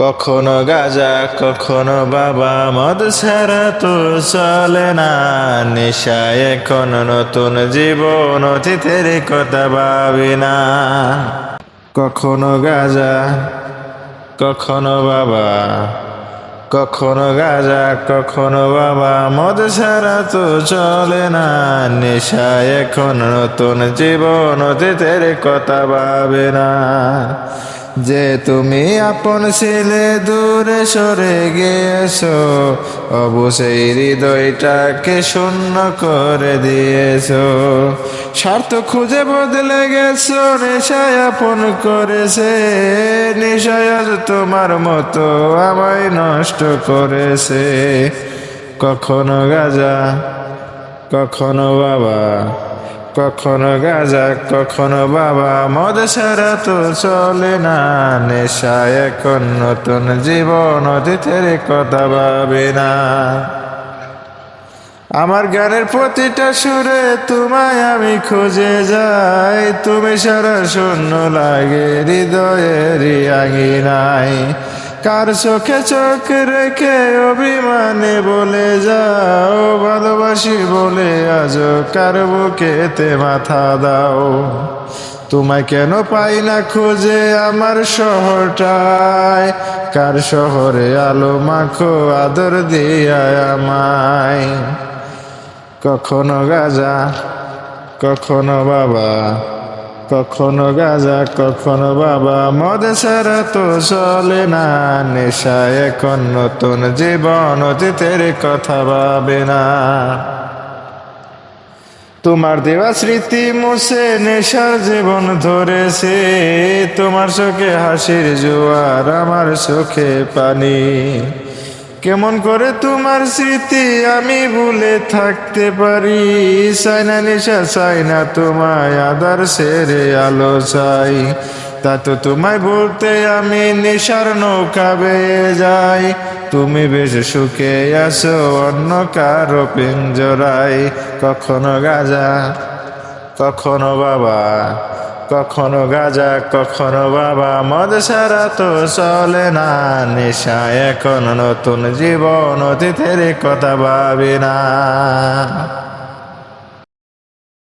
কখনো গাজা, কখনো বাবা মদ ছাড়া তো চলে না। নেশা এখন নতুন জীবন, অতীতের কথা ভাবি না। কখনো গাজা, কখনো বাবা, কখনো গাজা, কখনো বাবা মদ ছাড়া তো চলে না। নেশা এখন নতুন জীবন, অতীতের কথা ভাবে না। যে তুমি আপন ছেলে দূরে সরে গিয়েছো অবশ্যই হৃদয়টাকে শূন্য করে দিয়েছ। স্বার্থ খুঁজে বদলে গেছো, নেশায় আপন করেছে। নেশায় তোমার মতো আমায় নষ্ট করেছে। কখনো গাজা, কখনো বাবা। কখনো গাজা, কখনো বাবা, মদ ছাড়া তো চলে না। নেশা এখন নতুন জীবন অতীতের কথা ভাবে না। আমার গানের প্রতিটা সুরে তোমায় আমি খুঁজে যাই। তুমি সারা শূন্য লাগে, হৃদয়ের আঙিনাই কার চোখে চোখ রেখে অভিমানে বলে যাও ভালোবাসি বলে আজ কার বুকেতে মাথা দাও? তোমায় কেন পাই না খুঁজে আমার শহরটায়? কার শহরে আলো মাখো আদর দিয়া আমায়? কখনো গাজা, কখনো বাবা কখনো গাজা, কখনো বাবা। মদ ছাড়া তো চলে না। নেশা এখন নতুন জীবন অতীতের কথা ভাবে না। তোমার দেওয়া স্মৃতি মুছে নেশার জীবন ধরেছে। তোমার চোখে হাসির জোয়ার, আমার চোখে পানি। কেমন করে তোমার স্মৃতি আমি ভুলে থাকতে পারি? চাই নিশা নেশা চাই না তোমায় আদার সেরে আলো চাই। তা তো তোমায় বলতে আমি নেশার নৌকা বেয়ে যাই। তুমি বেশ সুখে আছো, অন্য কারও পিঞ্জরাই কখনো গাজা, কখনো বাবা কখনো গাজা কখনো বাবা মদ ছাড়া তো চলে না নেশা এখন নতুন জীবন অতীতের কথা ভাবি না